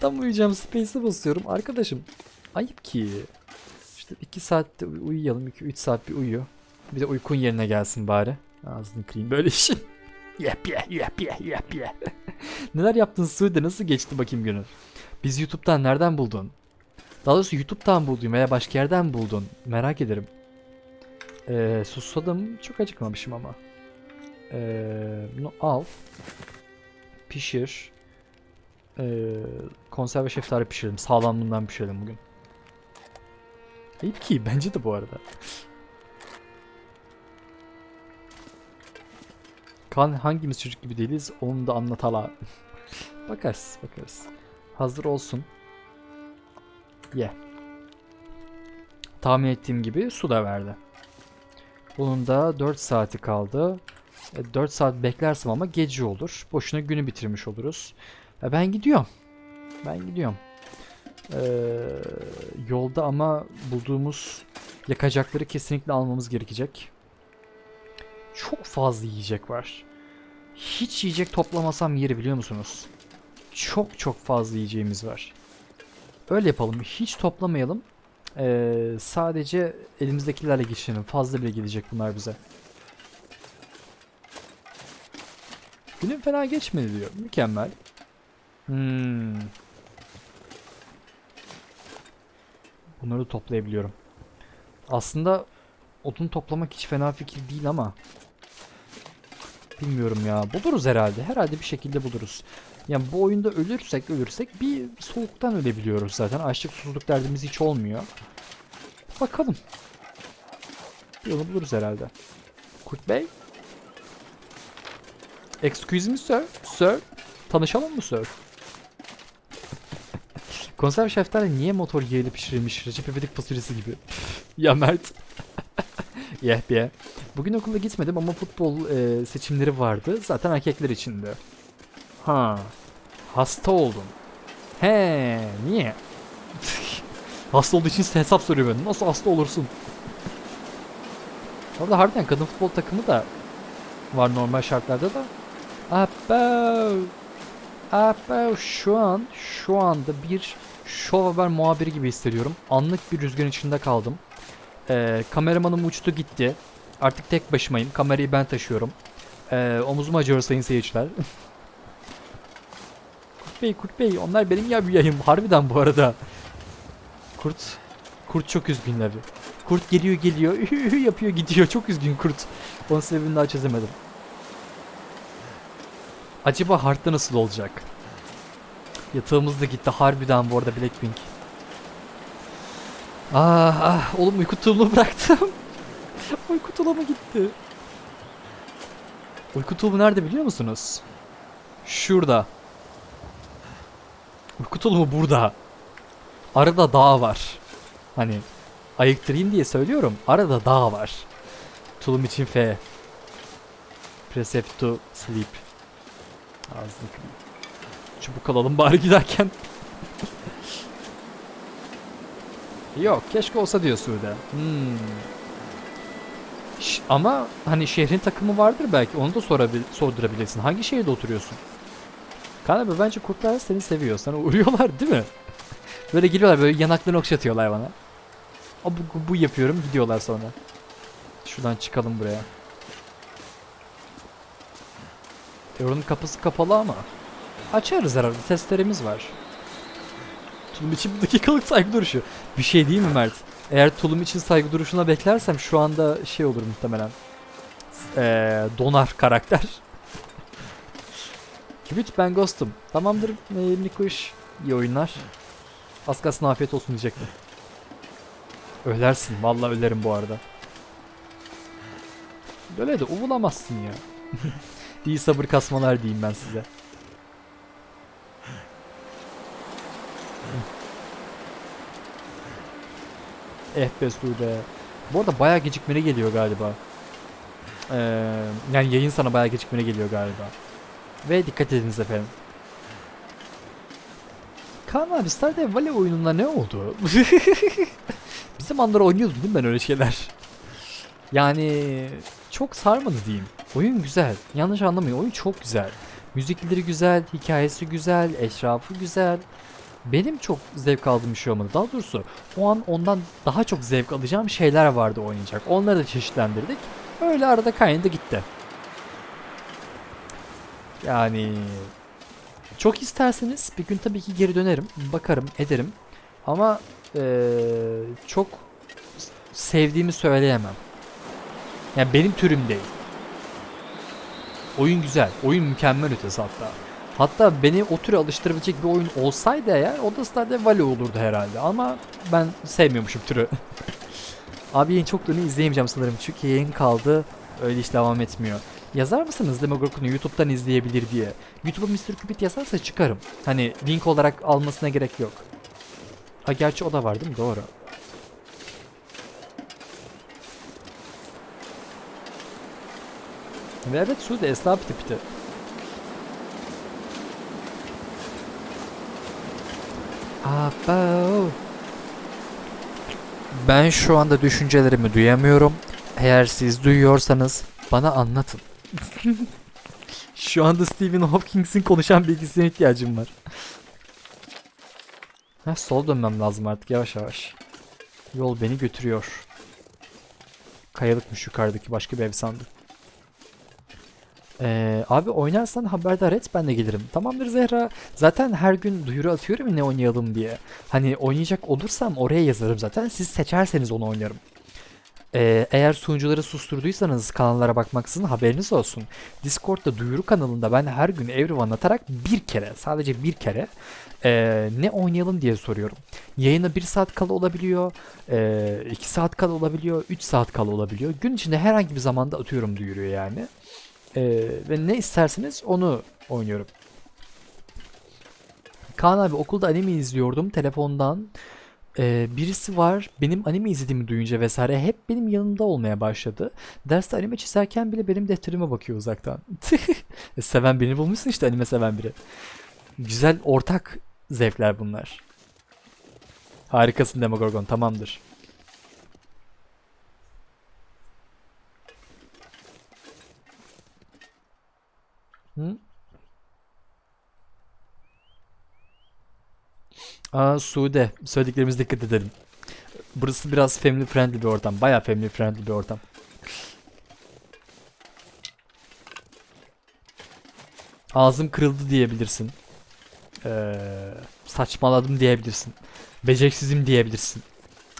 Tam uyuyacağım space'e basıyorum. Arkadaşım ayıp ki. İşte 2 saatte uy- uyuyalım. 2-3 saat bir uyu. Bir de uykun yerine gelsin bari. Ağzını kırayım böyle işi. yap ya yap ya yap ya. Neler yaptın Suudi? Nasıl geçti bakayım günün? Biz YouTube'dan nereden buldun? Daha doğrusu YouTube'dan buldun veya başka yerden buldun. Merak ederim. Ee, susadım. Çok acıkmamışım ama. Ee, bunu al. Pişir. Ee, konserve şeftali pişirdim. Sağlamlığından pişirdim bugün. Ayıp ki bence de bu arada. Kan hangimiz çocuk gibi değiliz onu da anlatala. bakarız bakarız. Hazır olsun. Ye. Tahmin ettiğim gibi su da verdi. Bunun da 4 saati kaldı. E, 4 saat beklersem ama gece olur. Boşuna günü bitirmiş oluruz. E, ben gidiyorum. Ben gidiyorum. Ee, yolda ama bulduğumuz yakacakları kesinlikle almamız gerekecek. Çok fazla yiyecek var. Hiç yiyecek toplamasam yeri biliyor musunuz? Çok çok fazla yiyeceğimiz var. Öyle yapalım. Hiç toplamayalım. Ee, sadece elimizdekilerle geçirelim. Fazla bile gelecek bunlar bize. Günün fena geçmedi diyor. Mükemmel. Hmm. Bunları toplayabiliyorum. Aslında odun toplamak hiç fena fikir değil ama bilmiyorum ya. Buluruz herhalde. Herhalde bir şekilde buluruz. Yani bu oyunda ölürsek ölürsek bir soğuktan ölebiliyoruz zaten. Açlık susuzluk derdimiz hiç olmuyor. Bakalım. Bir yolu buluruz herhalde. Kurt Bey? Excuse me sir. Sir. Tanışalım mı sir? Konserve şeftali niye motor yağıyla pişirilmiş Recep İvedik fasulyesi gibi? ya Mert. Yeh be. Bugün okula gitmedim ama futbol e, seçimleri vardı. Zaten erkekler içindi. Ha. Hasta oldun. He, niye? hasta olduğu için size hesap soruyor benden. Nasıl hasta olursun? Orada harbiden kadın futbol takımı da var normal şartlarda da. Abo. Abo şu an şu anda bir show haber muhabiri gibi hissediyorum. Anlık bir rüzgarın içinde kaldım. Ee, kameramanım uçtu gitti. Artık tek başımayım. Kamerayı ben taşıyorum. Ee, omuzum acıyor sayın seyirciler. Kurt Bey, Kurt Bey onlar benim ya yayım. Harbiden bu arada. Kurt, Kurt çok üzgün abi. Kurt geliyor geliyor yapıyor gidiyor. Çok üzgün Kurt. Onun sebebini daha çözemedim. Acaba Heart'ta nasıl olacak? Yatağımız da gitti harbiden bu arada Blackpink. Ah ah oğlum uyku tulumu bıraktım. uyku tulumu gitti. Uyku tulumu nerede biliyor musunuz? Şurada. Uyku tulumu burada. Arada dağ var. Hani ayıktırayım diye söylüyorum. Arada dağ var. Tulum için F. Precept to sleep. Ağzını. Çubuk alalım bari giderken. Yok keşke olsa diyor Sude. Hmm. Ama hani şehrin takımı vardır belki onu da sorabil sordurabilirsin. Hangi şehirde oturuyorsun? Abi bence kurtlar seni seviyor. Sana uğruyorlar değil mi? Böyle geliyorlar böyle yanaklarını okşatıyorlar bana. O bu, bu yapıyorum gidiyorlar sonra. Şuradan çıkalım buraya. Euronun kapısı kapalı ama. Açarız herhalde testlerimiz var. Tulum için bir dakikalık saygı duruşu. Bir şey değil mi Mert? Eğer tulum için saygı duruşuna beklersem şu anda şey olur muhtemelen. Ee, donar karakter. Kibrit ben ghostum. Tamamdır ee, Nikuş. İyi oyunlar. Az kalsın afiyet olsun diyecektim. Ölersin. Vallahi ölerim bu arada. Böyle de uvulamazsın ya. İyi sabır kasmalar diyeyim ben size. Eh be Sude. Bu arada bayağı gecikmeli geliyor galiba. Ee, yani yayın sana bayağı gecikmeli geliyor galiba. Ve dikkat ediniz efendim. Kaan abi Stardew Valley oyununda ne oldu? Bir zamanlar oynuyordum değil mi ben öyle şeyler? Yani çok sarmadı diyeyim. Oyun güzel. Yanlış anlamayın oyun çok güzel. Müzikleri güzel, hikayesi güzel, eşrafı güzel. Benim çok zevk aldığım bir şey olmadı. Daha doğrusu o an ondan daha çok zevk alacağım şeyler vardı oynayacak. Onları da çeşitlendirdik. Öyle arada kaynadı gitti. Yani çok isterseniz bir gün tabii ki geri dönerim. Bakarım, ederim. Ama eee, çok sevdiğimi söyleyemem. Yani benim türüm değil. Oyun güzel. Oyun mükemmel ötesi hatta. Hatta beni o türe alıştırabilecek bir oyun olsaydı eğer o da Stardew Valley olurdu herhalde. Ama ben sevmiyormuşum türü. Abi yayın çok dönü izleyemeyeceğim sanırım çünkü yayın kaldı. Öyle hiç devam etmiyor. Yazar mısınız Demogorgon'u YouTube'dan izleyebilir diye? YouTube'a Mr. Cupid yazarsa çıkarım. Hani link olarak almasına gerek yok. Ha gerçi o da var değil mi? Doğru. Ve evet Sude esnaf piti piti. Abo. Ben şu anda düşüncelerimi duyamıyorum. Eğer siz duyuyorsanız bana anlatın. şu anda Stephen Hawking'in konuşan bilgisine ihtiyacım var. Heh, sol dönmem lazım artık yavaş yavaş. Yol beni götürüyor. Kayalıkmış yukarıdaki başka bir ev sandım. Ee, abi oynarsan haberdar et ben de gelirim. Tamamdır Zehra. Zaten her gün duyuru atıyorum ne oynayalım diye. Hani oynayacak olursam oraya yazarım zaten. Siz seçerseniz onu oynarım. Ee, eğer sunucuları susturduysanız kanallara bakmaksızın haberiniz olsun. Discord'da duyuru kanalında ben her gün Everyone anlatarak bir kere sadece bir kere ee, ne oynayalım diye soruyorum. Yayına 1 saat kala olabiliyor, 2 saat kala olabiliyor, 3 saat kala olabiliyor. Gün içinde herhangi bir zamanda atıyorum duyuruyor yani. Ee, ve ne isterseniz onu oynuyorum. Kaan abi okulda anime izliyordum telefondan. Ee, birisi var benim anime izlediğimi duyunca vesaire hep benim yanımda olmaya başladı. Derste anime çizerken bile benim defterime bakıyor uzaktan. E, seven birini bulmuşsun işte anime seven biri. Güzel ortak zevkler bunlar. Harikasın Demogorgon tamamdır. Hı? Aa Sude. Söylediklerimize dikkat edelim. Burası biraz family friendly bir ortam. Bayağı family friendly bir ortam. Ağzım kırıldı diyebilirsin. Ee, saçmaladım diyebilirsin. Beceriksizim diyebilirsin.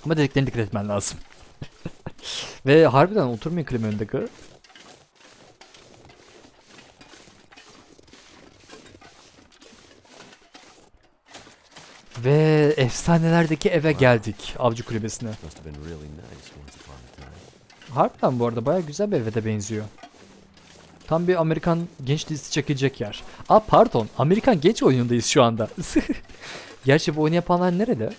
Ama dediklerine dikkat etmen lazım. Ve harbiden oturmuyor klima önünde. Ve efsanelerdeki eve geldik. Avcı kulübesine. Harbiden bu arada baya güzel bir eve de benziyor. Tam bir Amerikan genç dizisi çekilecek yer. Aa pardon Amerikan genç oyunundayız şu anda. Gerçi bu oyunu yapanlar nerede?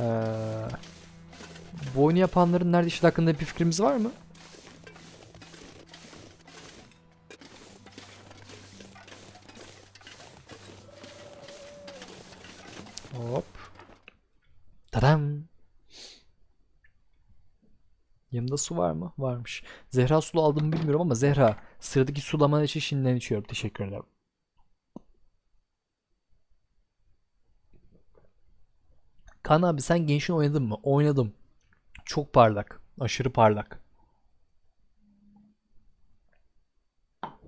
Ee, bu oyunu yapanların nerede işte hakkında bir fikrimiz var mı? Yanında su var mı? Varmış. Zehra sulu aldım bilmiyorum ama Zehra sıradaki sulama için şimdiden içiyorum. Teşekkür ederim. Kan abi sen Genshin oynadın mı? Oynadım. Çok parlak. Aşırı parlak.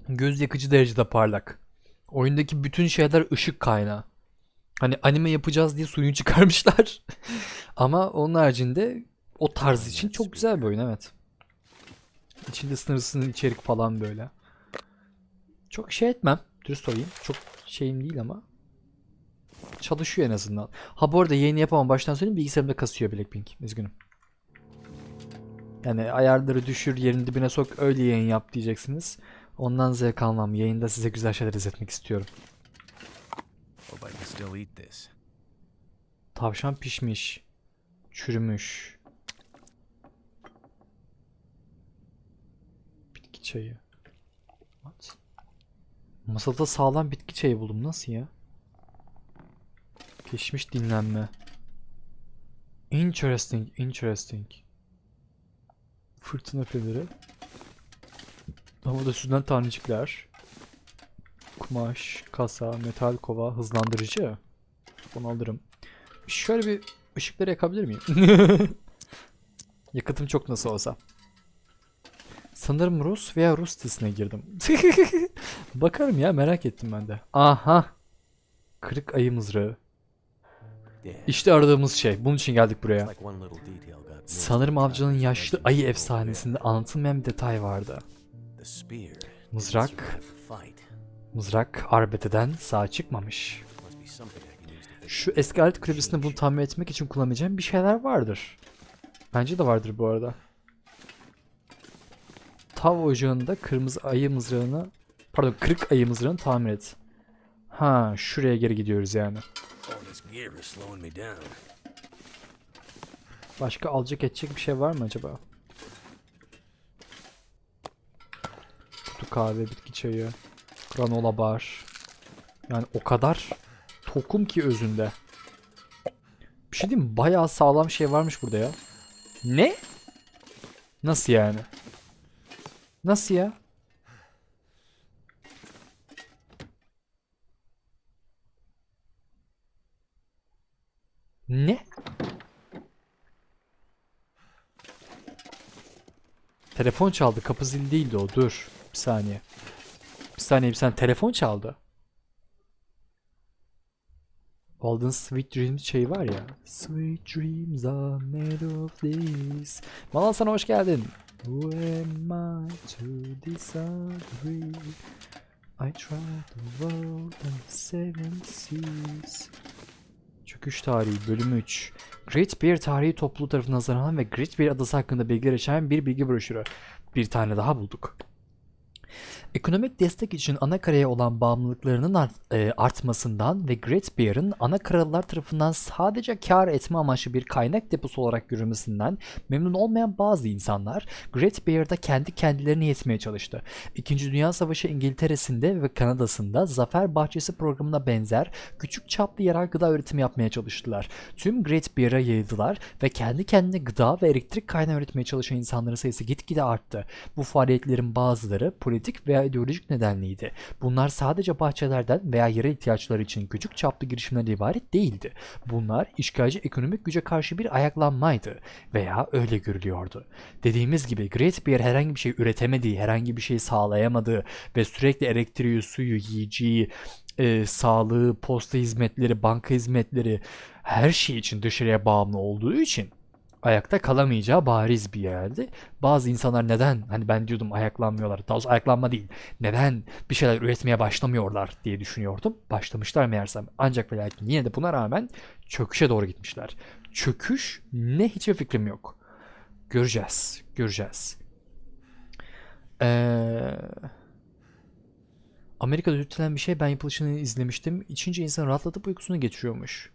Göz yakıcı derecede parlak. Oyundaki bütün şeyler ışık kaynağı. Hani anime yapacağız diye suyunu çıkarmışlar. Ama onun haricinde o tarz için çok güzel bir oyun evet. İçinde sınırsız içerik falan böyle. Çok şey etmem. Dürüst olayım. Çok şeyim değil ama. Çalışıyor en azından. Ha bu arada yayını yapamam. Baştan söyleyeyim bilgisayarımda kasıyor Blackpink. Üzgünüm. Yani ayarları düşür, yerin dibine sok, öyle yayın yap diyeceksiniz. Ondan zevk almam. Yayında size güzel şeyler izletmek istiyorum. Tavşan pişmiş. Çürümüş. Bitki çayı. What? Masada sağlam bitki çayı buldum. Nasıl ya? Geçmiş dinlenme. Interesting, interesting. Fırtına feleri. Havada süzülen tanecikler. Kumaş, kasa, metal kova, hızlandırıcı. Onu alırım. Şöyle bir ışıkları yakabilir miyim? Yakıtım çok nasıl olsa. Sanırım Rus veya Rus sitesine girdim. Bakarım ya merak ettim ben de. Aha. Kırık ayı mızrağı. İşte aradığımız şey. Bunun için geldik buraya. Sanırım avcının yaşlı ayı efsanesinde anlatılmayan bir detay vardı. Mızrak. Mızrak arbeteden sağ çıkmamış. Şu eski alet kulübesinde bunu tahmin etmek için kullanabileceğim bir şeyler vardır. Bence de vardır bu arada. Tav ocağında kırmızı ayı mızrağını pardon kırık ayı mızrağını tamir et. Ha şuraya geri gidiyoruz yani. Down. Başka alacak edecek bir şey var mı acaba? Kutu kahve, bitki çayı, granola bar. Yani o kadar tokum ki özünde. Bir şey diyeyim mi? Bayağı sağlam şey varmış burada ya. Ne? Nasıl yani? Nasıl ya? Ne? Telefon çaldı. Kapı zili değildi o. Dur. Bir saniye. Bir saniye bir saniye. Telefon çaldı. Walden Sweet Dreams şeyi var ya. Sweet dreams are made of this. Malal sana hoş geldin. Who am I to disagree? I tried the world and seven seas. Çöküş Tarihi bölüm 3. Great Bear Tarihi topluluğu tarafından hazırlanan ve Great Bear adası hakkında bilgiler içeren bir bilgi broşürü. Bir tane daha bulduk. Ekonomik destek için ana karaya olan bağımlılıklarının art- e, artmasından ve Great Bear'ın ana karalar tarafından sadece kar etme amaçlı bir kaynak deposu olarak görülmesinden memnun olmayan bazı insanlar Great Bear'da kendi kendilerine yetmeye çalıştı. İkinci Dünya Savaşı İngiltere'sinde ve Kanada'sında Zafer Bahçesi programına benzer küçük çaplı yerel gıda üretimi yapmaya çalıştılar. Tüm Great Bear'a yayıldılar ve kendi kendine gıda ve elektrik kaynağı üretmeye çalışan insanların sayısı gitgide arttı. Bu faaliyetlerin bazıları politik veya ideolojik nedenliydi. Bunlar sadece bahçelerden veya yerel ihtiyaçları için küçük çaplı girişimlerden ibaret değildi. Bunlar işgalci ekonomik güce karşı bir ayaklanmaydı veya öyle görülüyordu. Dediğimiz gibi Great Bear herhangi bir şey üretemediği, herhangi bir şey sağlayamadığı ve sürekli elektriği, suyu, yiyeceği, e, sağlığı, posta hizmetleri, banka hizmetleri her şey için dışarıya bağımlı olduğu için ayakta kalamayacağı bariz bir yerdi. Bazı insanlar neden hani ben diyordum ayaklanmıyorlar. Daha doğrusu ayaklanma değil. Neden bir şeyler üretmeye başlamıyorlar diye düşünüyordum. Başlamışlar meğersem. Ancak ve lakin yine de buna rağmen çöküşe doğru gitmişler. Çöküş ne hiçbir fikrim yok. Göreceğiz. Göreceğiz. Eee... Amerika'da üretilen bir şey ben yapılışını izlemiştim. İçince insan rahatlatıp uykusunu geçiriyormuş.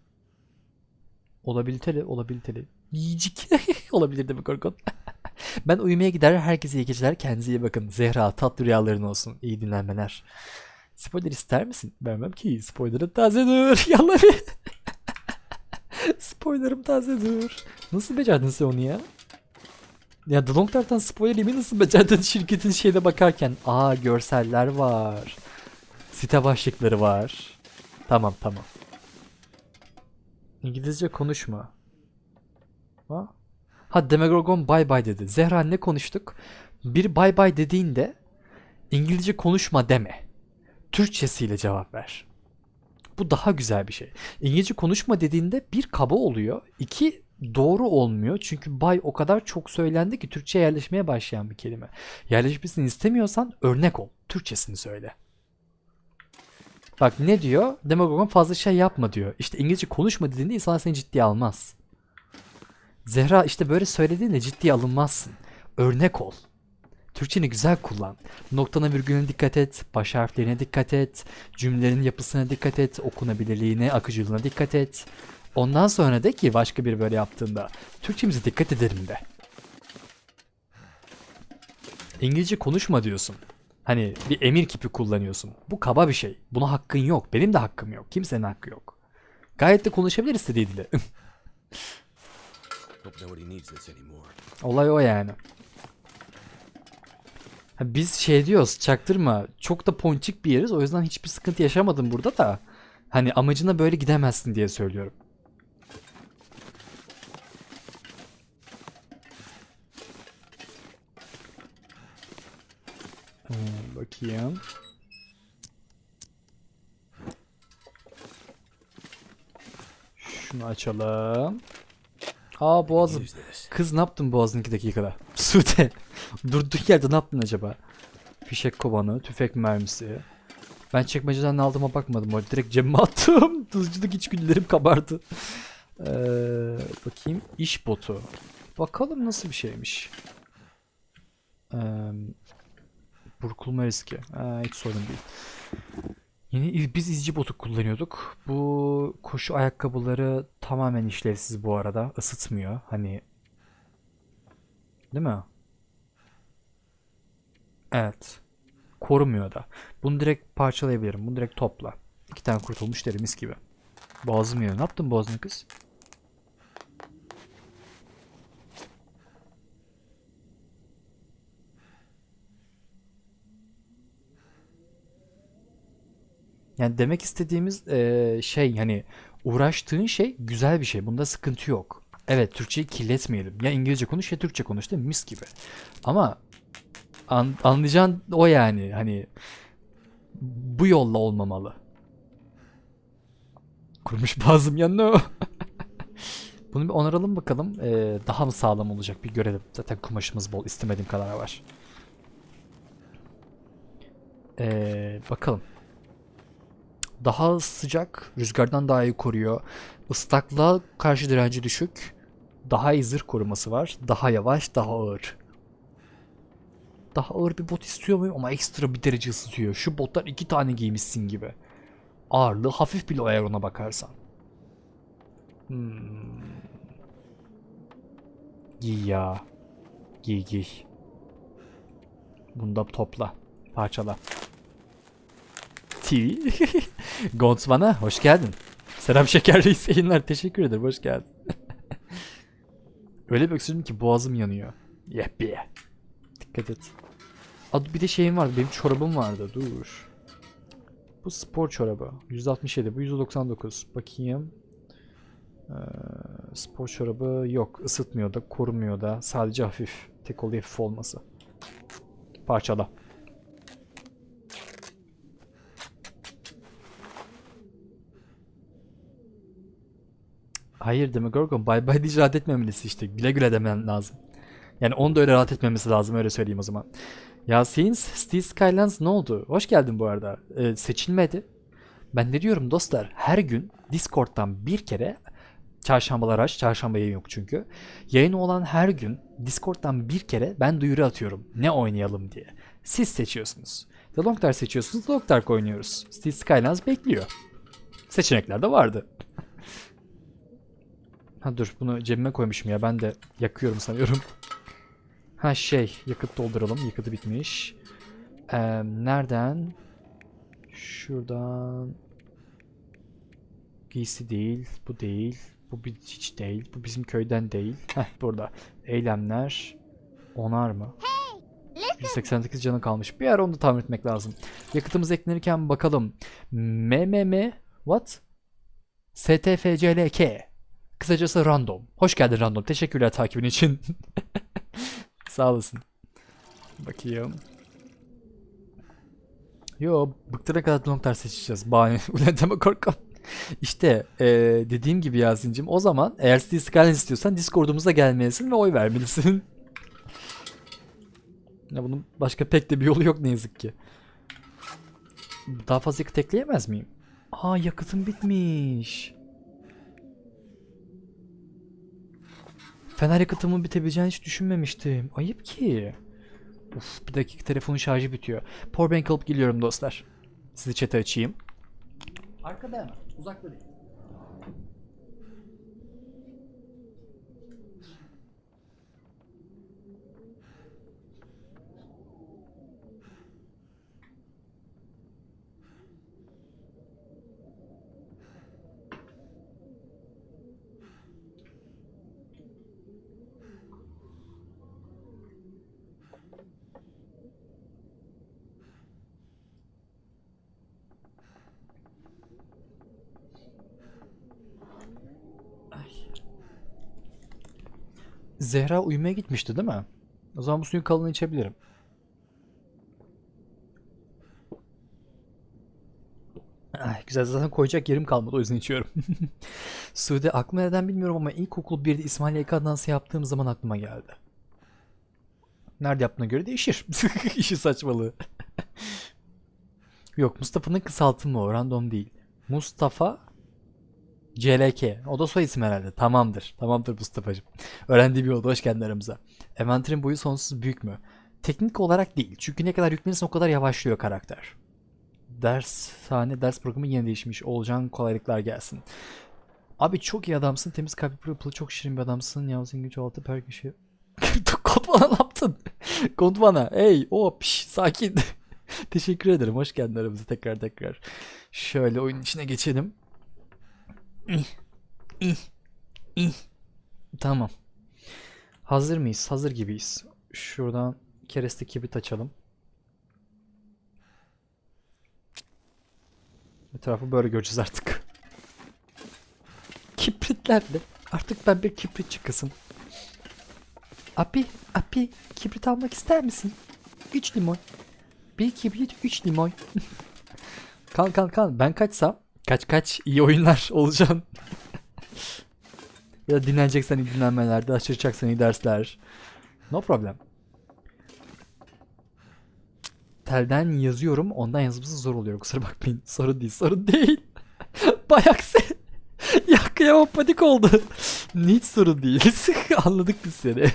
Olabiliteli, olabiliteli. Yiyecek. Olabilir değil mi Korkut? ben uyumaya gider, herkese iyi geceler. Kendinize iyi bakın. Zehra, tatlı rüyaların olsun. İyi dinlenmeler. Spoiler ister misin? Vermem ki. Spoilerım tazedir. Yallah. Spoilerım tazedir. Nasıl becerdin sen onu ya? Ya The Long Dark'tan spoiler yemeği nasıl becerdin şirketin şeyde bakarken? Aa görseller var. Site başlıkları var. Tamam tamam. İngilizce konuşma. Ha? Ha Demogorgon bye bye dedi. Zehra ne konuştuk? Bir bye bye dediğinde İngilizce konuşma deme. Türkçesiyle cevap ver. Bu daha güzel bir şey. İngilizce konuşma dediğinde bir kaba oluyor. iki doğru olmuyor. Çünkü bay o kadar çok söylendi ki Türkçe yerleşmeye başlayan bir kelime. Yerleşmesini istemiyorsan örnek ol. Türkçesini söyle. Bak ne diyor? Demagogon fazla şey yapma diyor. İşte İngilizce konuşma dediğinde insanlar seni ciddiye almaz. Zehra işte böyle söylediğinde ciddiye alınmazsın. Örnek ol. Türkçeni güzel kullan. Noktana virgülüne dikkat et, baş harflerine dikkat et, cümlelerin yapısına dikkat et, okunabilirliğine, akıcılığına dikkat et. Ondan sonra de ki başka biri böyle yaptığında Türkçemize dikkat edelim de. İngilizce konuşma diyorsun. Hani bir emir kipi kullanıyorsun. Bu kaba bir şey. Buna hakkın yok. Benim de hakkım yok. Kimsenin hakkı yok. Gayet de konuşabilir istediği dili. Olay o yani. Ha, biz şey diyoruz çaktırma çok da ponçik bir yeriz o yüzden hiçbir sıkıntı yaşamadım burada da hani amacına böyle gidemezsin diye söylüyorum. Hmm, bakayım. Şunu açalım. Aa boğazım. Use this. Kız ne yaptın boğazın 2 dakikada? Sude. Durduk yerde ne yaptın acaba? Fişek kovanı, tüfek mermisi. Ben çekmeceden ne aldığıma bakmadım. Orada direkt cebime attım. Tuzculuk içgüdülerim kabardı. Ee, bakayım. iş botu. Bakalım nasıl bir şeymiş. Ee, burkulma riski. Aa, hiç sorun değil. Yeni biz izci botu kullanıyorduk. Bu koşu ayakkabıları tamamen işlevsiz bu arada. Isıtmıyor. Hani Değil mi? Evet. Korumuyor da. Bunu direkt parçalayabilirim. Bunu direkt topla. İki tane kurtulmuş derim mis gibi. Boğazım yiyor. Ne yaptın boğazına kız? Yani demek istediğimiz şey hani uğraştığın şey güzel bir şey. Bunda sıkıntı yok. Evet Türkçeyi kirletmeyelim. Ya İngilizce konuş ya Türkçe konuş değil mi? Mis gibi. Ama an, anlayacağın o yani. Hani bu yolla olmamalı. Kurmuş bazım yanına. Bunu bir onaralım bakalım. Eee, daha mı sağlam olacak bir görelim. Zaten kumaşımız bol. istemediğim kadar var. Eee, bakalım. Daha sıcak, rüzgardan daha iyi koruyor. Islaklığa karşı direnci düşük. Daha iyi zırh koruması var. Daha yavaş, daha ağır. Daha ağır bir bot istiyor muyum? Ama ekstra bir derece ısıtıyor. Şu botlar iki tane giymişsin gibi. Ağırlığı hafif bile eğer ona bakarsan. Hmm. Giy ya. Giy giy. Bunu da topla. Parçala. TV. Gondsman'a hoş geldin. Selam Şeker Reis yayınlar. Teşekkür ederim. Hoş geldin. Öyle bir öksürdüm ki boğazım yanıyor. Yep yeah. Dikkat et. Adı bir de şeyim vardı. Benim çorabım vardı. Dur. Bu spor çorabı. 167. Bu 199. Bakayım. Ee, spor çorabı yok. Isıtmıyor da, korumuyor da. Sadece hafif. Tek oluyor hafif olması. Parçala. Hayır Demogorgon bay bay diye rahat etmemelisin işte. Güle güle demen lazım. Yani onu da öyle rahat etmemesi lazım öyle söyleyeyim o zaman. Ya Saints, Steel Skylands ne oldu? Hoş geldin bu arada. Ee, seçilmedi. Ben ne diyorum dostlar? Her gün Discord'dan bir kere çarşambalar aç. Çarşamba yayın yok çünkü. Yayın olan her gün Discord'dan bir kere ben duyuru atıyorum. Ne oynayalım diye. Siz seçiyorsunuz. The Long Dark seçiyorsunuz. The Long Dark oynuyoruz. Steel Skylands bekliyor. Seçenekler de vardı. Ha dur bunu cebime koymuşum ya ben de yakıyorum sanıyorum. Ha şey yakıt dolduralım yakıtı bitmiş. Ee, nereden? Şuradan. Giysi değil bu değil. Bu hiç değil. Bu bizim köyden değil. Heh burada. Eylemler. Onar mı? 188 canı kalmış. Bir ara onu da tamir etmek lazım. Yakıtımız eklenirken bakalım. MMM what? STFCLK. Kısacası random. Hoş geldin random. Teşekkürler takibin için. Sağ olasın. Bakayım. Yo bıktırana kadar noktalar seçeceğiz. Bahane. Ulan deme korkam. İşte eee, dediğim gibi Yasin'cim o zaman eğer Steel Skyline istiyorsan Discord'umuza gelmelisin ve oy vermelisin. ya bunun başka pek de bir yolu yok ne yazık ki. Daha fazla yakıt ekleyemez miyim? Aa yakıtım bitmiş. Fener yakıtımın bitebileceğini hiç düşünmemiştim. Ayıp ki. Uf bir dakika telefonun şarjı bitiyor. Powerbank alıp geliyorum dostlar. Sizi chat'e açayım. Arkada hemen. Uzakta değil. Zehra uyumaya gitmişti değil mi? O zaman bu suyun kalanını içebilirim. Ay, güzel zaten koyacak yerim kalmadı o yüzden içiyorum. Sude aklıma neden bilmiyorum ama ilkokul 1'de İsmail YK dansı yaptığım zaman aklıma geldi. Nerede yaptığına göre değişir. İşi saçmalığı. Yok Mustafa'nın kısaltımı o random değil. Mustafa CLK. O da soy isim herhalde. Tamamdır. Tamamdır Mustafa'cığım. Öğrendiğim bir oldu. Hoş geldin aramıza. Envanterin boyu sonsuz büyük mü? Teknik olarak değil. Çünkü ne kadar yüklenirsen o kadar yavaşlıyor karakter. Dershane ders programı yeni değişmiş. Olcan kolaylıklar gelsin. Abi çok iyi adamsın. Temiz kalpli pırıl çok şirin bir adamsın. Yalnızın gücü altı per kişi. Kodvana ne yaptın? Kodvana. Hey. O piş, sakin. Teşekkür ederim. Hoş geldin aramıza tekrar tekrar. Şöyle oyunun içine geçelim. Tamam. Hazır mıyız? Hazır gibiyiz. Şuradan kereste kibrit açalım. Etrafı böyle göreceğiz artık. Kibritlerle. Artık ben bir kibritçi kızım. Abi, abi kibrit almak ister misin? 3 limon. Bir kibrit 3 limon. kal kal kal. Ben kaçsam kaç kaç iyi oyunlar olacaksın. ya dinleneceksen iyi dinlenmeler, ders çalışacaksan iyi dersler. No problem. Telden yazıyorum, ondan yazması zor oluyor. Kusura bakmayın. Sorun değil, sorun değil. Bayakse. ya kıyamam panik oldu. Hiç sorun değil. Anladık biz seni.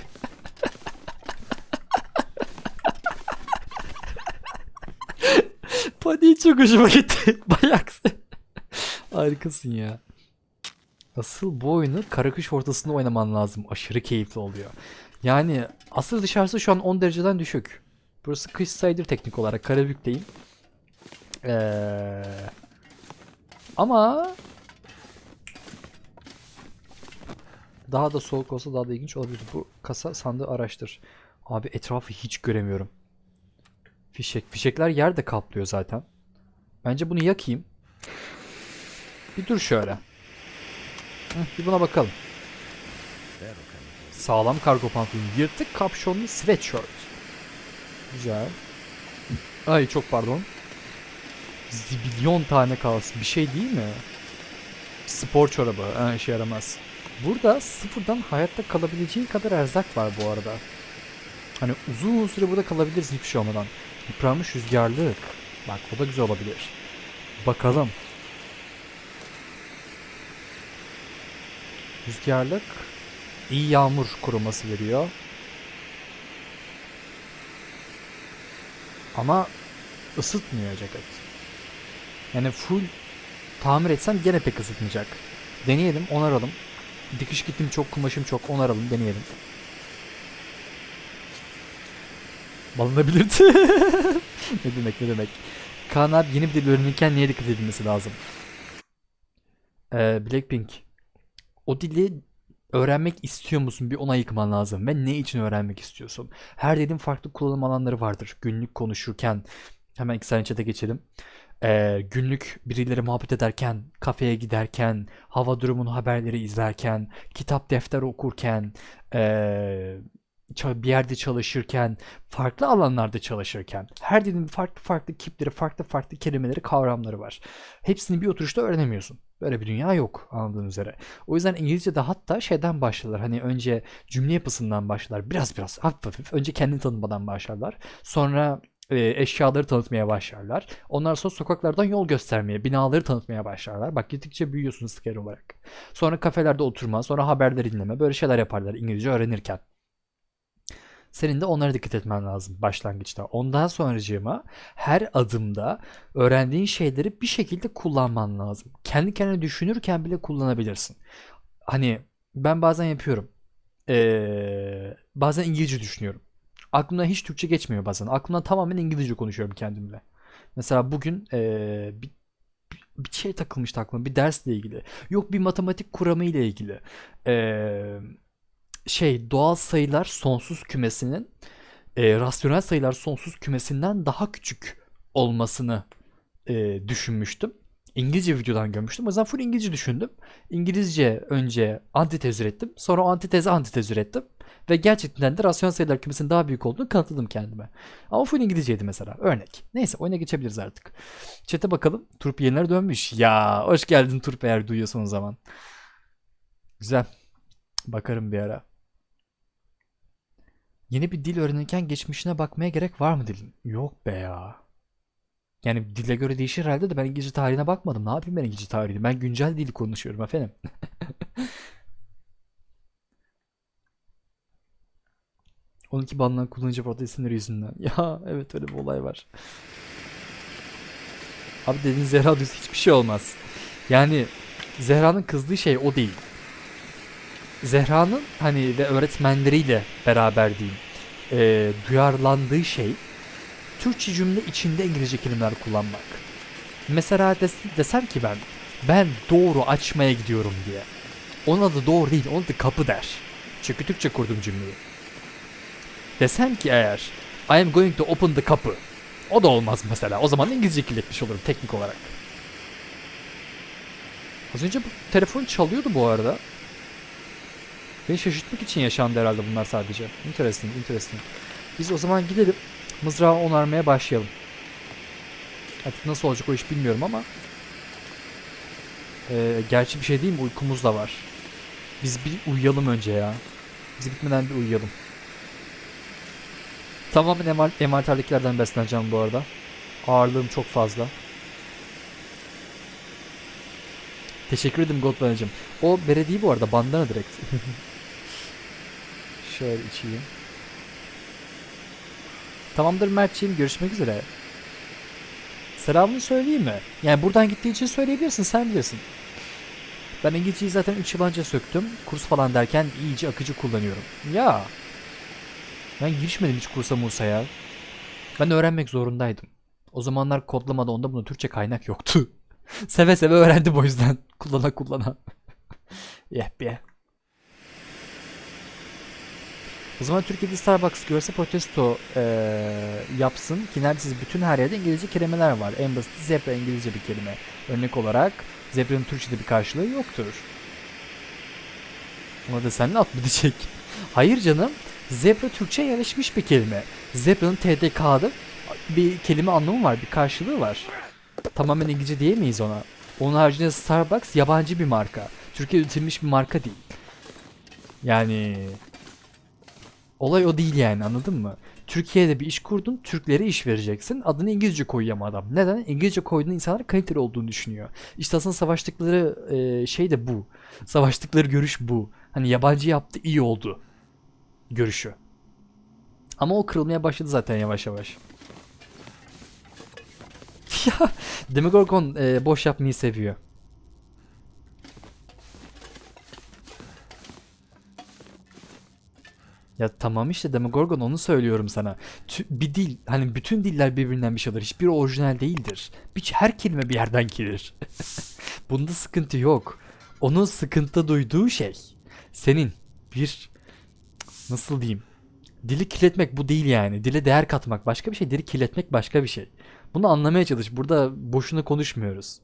Paniği çok hoşuma gitti. Bayakse. Harikasın ya. Asıl bu oyunu kara kış ortasında oynaman lazım. Aşırı keyifli oluyor. Yani asıl dışarısı şu an 10 dereceden düşük. Burası kış sayılır teknik olarak. Karabük'teyim. Ee, ama daha da soğuk olsa daha da ilginç olabilir. Bu kasa sandığı araştır. Abi etrafı hiç göremiyorum. Fişek. Fişekler yerde kaplıyor zaten. Bence bunu yakayım. Bir dur şöyle. Heh, bir buna bakalım. Sağlam kargo pantolon. Yırtık kapşonlu sweatshirt. Güzel. Ay çok pardon. Zibilyon tane kalsın. Bir şey değil mi? Spor çorabı. Ha, işe yaramaz. Burada sıfırdan hayatta kalabileceğin kadar erzak var bu arada. Hani uzun süre burada kalabilirsin hiçbir şey olmadan. Yıpranmış rüzgarlık. Bak o da güzel olabilir. Bakalım. Rüzgarlık iyi yağmur koruması veriyor. Ama ısıtmıyor ceket. Yani full tamir etsem gene pek ısıtmayacak. Deneyelim, onaralım. Dikiş gittim çok, kumaşım çok, onaralım, deneyelim. Balınabilirdi. ne demek, ne demek. Kaan abi yeni bir dil neye dikkat edilmesi lazım? Ee, Blackpink. O dili öğrenmek istiyor musun? Bir ona yıkman lazım. Ve ne için öğrenmek istiyorsun? Her dilin farklı kullanım alanları vardır. Günlük konuşurken, hemen iki saniye geçelim. Ee, günlük birileri muhabbet ederken, kafeye giderken, hava durumunu haberleri izlerken, kitap defter okurken, ee, bir yerde çalışırken, farklı alanlarda çalışırken, her dilin farklı farklı kipleri, farklı farklı kelimeleri, kavramları var. Hepsini bir oturuşta öğrenemiyorsun. Böyle bir dünya yok anladığın üzere. O yüzden İngilizce'de hatta şeyden başlarlar. Hani önce cümle yapısından başlarlar. Biraz biraz hafif hafif. Önce kendini tanımadan başlarlar. Sonra e, eşyaları tanıtmaya başlarlar. Ondan sonra sokaklardan yol göstermeye, binaları tanıtmaya başlarlar. Bak gittikçe büyüyorsun skill olarak. Sonra kafelerde oturma, sonra haberleri dinleme. Böyle şeyler yaparlar İngilizce öğrenirken. Senin de onlara dikkat etmen lazım başlangıçta. Ondan sonracığıma her adımda öğrendiğin şeyleri bir şekilde kullanman lazım. Kendi kendine düşünürken bile kullanabilirsin. Hani ben bazen yapıyorum. Ee, bazen İngilizce düşünüyorum. Aklımdan hiç Türkçe geçmiyor bazen. Aklımdan tamamen İngilizce konuşuyorum kendimle. Mesela bugün ee, bir, bir şey takılmıştı aklıma. Bir dersle ilgili. Yok bir matematik kuramı ile ilgili. Ee, şey doğal sayılar sonsuz kümesinin e, rasyonel sayılar sonsuz kümesinden daha küçük olmasını e, düşünmüştüm. İngilizce videodan görmüştüm. O yüzden full İngilizce düşündüm. İngilizce önce antitez ürettim. Sonra antiteze antitez ürettim. Ve gerçekten de rasyonel sayılar kümesinin daha büyük olduğunu kanıtladım kendime. Ama full İngilizceydi mesela. Örnek. Neyse oyuna geçebiliriz artık. Chat'e bakalım. Turp yeniler dönmüş. Ya hoş geldin Turp eğer duyuyorsan o zaman. Güzel. Bakarım bir ara. Yeni bir dil öğrenirken geçmişine bakmaya gerek var mı dilin? Yok be ya. Yani dile göre değişir herhalde de ben İngilizce tarihine bakmadım. Ne yapayım ben İngilizce tarihini? Ben güncel dili konuşuyorum efendim. Onunki banlanan kullanıcı portal isimleri yüzünden. Ya evet öyle bir olay var. Abi dediğin Zehra düz hiçbir şey olmaz. Yani Zehra'nın kızdığı şey o değil. Zehra'nın hani ve öğretmenleriyle beraber diyeyim e, duyarlandığı şey Türkçe cümle içinde İngilizce kelimeler kullanmak. Mesela des- desem ki ben ben doğru açmaya gidiyorum diye. Onun adı doğru değil, onun adı kapı der. Çünkü Türkçe kurdum cümleyi. Desem ki eğer I am going to open the kapı. O da olmaz mesela. O zaman İngilizce kirletmiş olurum teknik olarak. Az önce bu telefon çalıyordu bu arada. Beni şaşırtmak için yaşandı herhalde bunlar sadece. Interesting, interesting. Biz o zaman gidelim. Mızrağı onarmaya başlayalım. Artık nasıl olacak o iş bilmiyorum ama. Ee, gerçi bir şey değil mi? Uykumuz da var. Biz bir uyuyalım önce ya. Biz gitmeden bir uyuyalım. Tamamen emal envanterdekilerden besleneceğim bu arada. Ağırlığım çok fazla. Teşekkür ederim Godvan'cığım. O bere bu arada bandana direkt. Şöyle içeyim. Tamamdır Mert'ciğim görüşmek üzere. Selamını söyleyeyim mi? Yani buradan gittiği için söyleyebilirsin sen bilirsin. Ben İngilizceyi zaten 3 yıl önce söktüm. Kurs falan derken iyice akıcı kullanıyorum. Ya. Ben girişmedim hiç kursa Musa ya. Ben öğrenmek zorundaydım. O zamanlar kodlamada onda bunu Türkçe kaynak yoktu. seve seve öğrendim o yüzden. Kullana kullana. yeah be. O zaman Türkiye'de Starbucks görse protesto eee, yapsın ki neredeyse bütün her yerde İngilizce kelimeler var. En basit zebra İngilizce bir kelime. Örnek olarak zebra'nın Türkçe'de bir karşılığı yoktur. Ona da sen ne at mı diyecek? Hayır canım. Zebra Türkçe yerleşmiş bir kelime. Zebra'nın TDK'da bir kelime anlamı var, bir karşılığı var. Tamamen İngilizce diyemeyiz ona. Onun haricinde Starbucks yabancı bir marka. Türkiye üretilmiş bir marka değil. Yani olay o değil yani anladın mı? Türkiye'de bir iş kurdun, Türklere iş vereceksin. Adını İngilizce koyuyor adam. Neden? İngilizce koyduğun insanlar kaliteli olduğunu düşünüyor. İşte aslında savaştıkları e, şey de bu. Savaştıkları görüş bu. Hani yabancı yaptı iyi oldu. Görüşü. Ama o kırılmaya başladı zaten yavaş yavaş. ya Demogorgon e, boş yapmayı seviyor. Ya tamam işte Demogorgon onu söylüyorum sana. Tü- bir dil hani bütün diller birbirinden bir şey alır. Hiçbiri orijinal değildir. Bir, her kelime bir yerden gelir. Bunda sıkıntı yok. Onun sıkıntı duyduğu şey senin bir nasıl diyeyim? Dili kirletmek bu değil yani. Dile değer katmak başka bir şey, dili kirletmek başka bir şey. Bunu anlamaya çalış. Burada boşuna konuşmuyoruz.